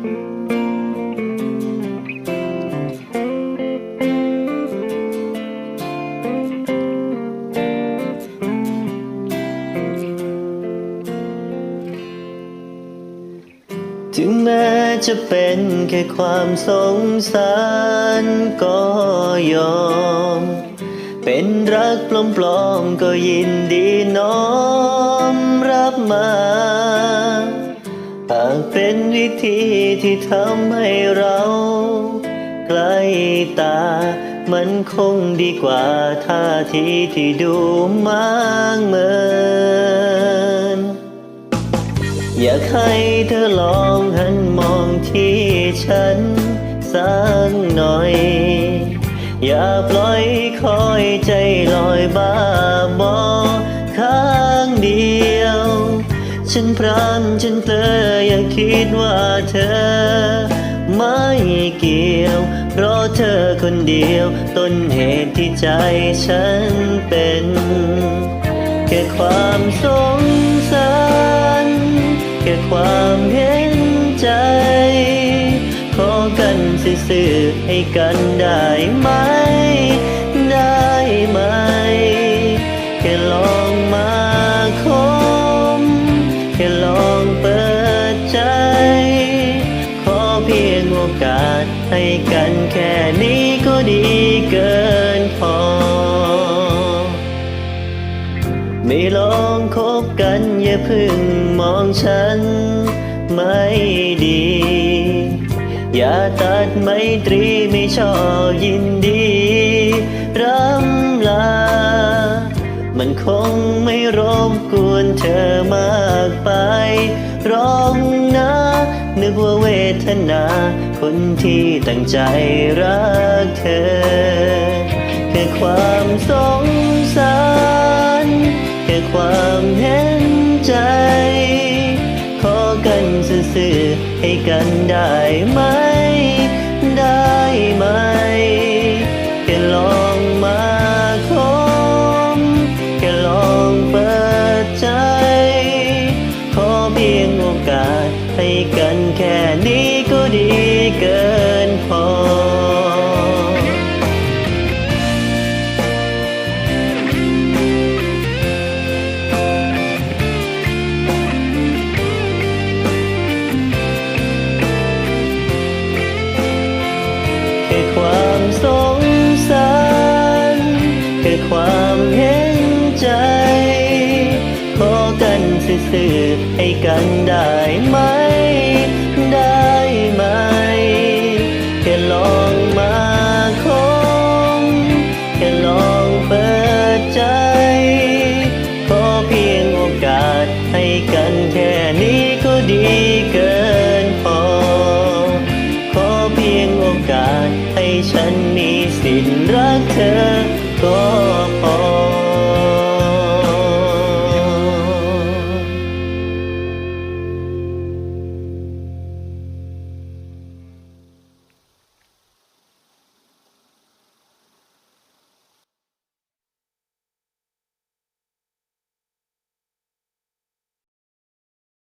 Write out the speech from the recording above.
ถึงแม้จะเป็นแค่ความสงสารก็ยอม เป็นรักปลอมๆก็ยินดีน้อมรับมา เป็นวิธีที่ทำให้เราใกล้ตา มันคงดีกว่าท่าทีที่ดูมางเมิน อยากให้เธอลองหันมองที่ฉันสักหน่อย อย่าปล่อยคอย ฉันพรำฉันเตออย่าคิดว่าเธอ ไม่เกี่ยว เพราะเธอคนเดียว ต้นเหตุที่ใจฉันเป็น แค่ความสงสารแค่ความเห็นใจ ขอกันซื่อๆให้กันได้ไหม ได้ไหมแค่ลอ อกาสให้กันแค่นี้ก็ดีเกินพอ ไม่ลองคบกันอย่าเพึ่งมองฉันไม่ดี อย่าตัดไมตรีไม่ชอบยินดีรำลา มันคงไม่รบกวนเธอมากไปร้องนะ นึกว่าเวทนา คนที่ตั้งใจรักเธอ แค่ความสงสาร แค่ความเห็นใจ ขอกันซื่อให้กันได้ไหมได้ กันซื่อให้กันได้ไหม ได้ไหมแค่ลองมาคมแค่ลองเปิดใจ ขอเพียงโอกาสให้กันแค่นี้ก็ดีเกินพอ ขอเพียงโอกาสให้ฉันมีสิทธิ์รักเธอ